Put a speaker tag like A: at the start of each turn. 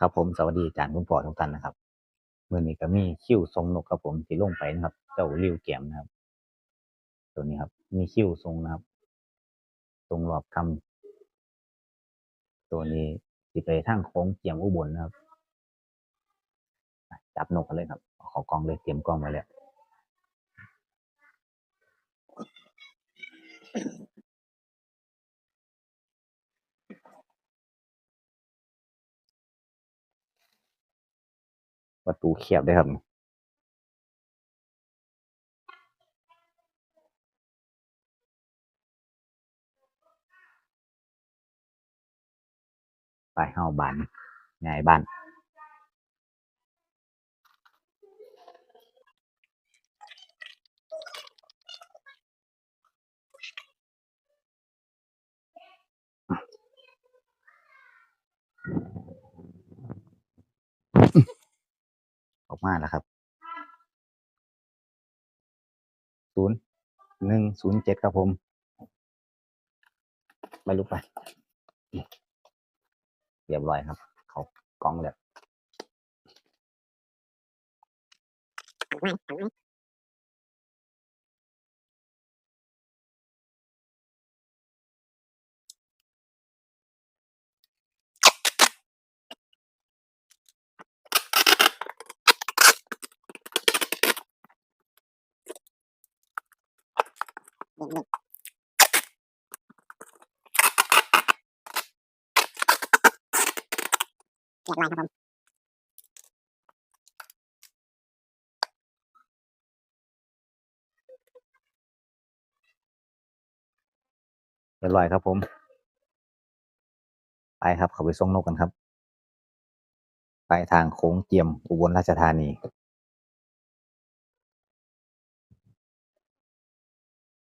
A: ครับผมสวัสดีอาจารย์คุณพ่อทุกท่านนะครับเมื่อนี้ก็มีคิวทรงนกครับผมที่ลงไปนะครับ เจ้าริวแก้มนะครับ ตัวนี้ครับ มีคิวทรงนะครับ ทรงรอบคำตัวนี้สิไปทางโค้งเจียมอุบลนะครับ จับนกกันเลยครับ ขอกล้องเลยเตรียมกล้องไว้แล้ว ประตูเขียบได้ครับไปเข้าบ้านง่ายบ้าน มาแล้วครับศูนย์หนึ่งศูนย์เจ็ดครับผม ไปลุกไปเรียบร้อยครับ เขากล้องแล้ว
B: เรียบร้อยครับผม
A: เรียบร้อยครับผม ไปครับเขาไปส่งนกกันครับ ไปทางโค้งเจียมอุบลราชธานี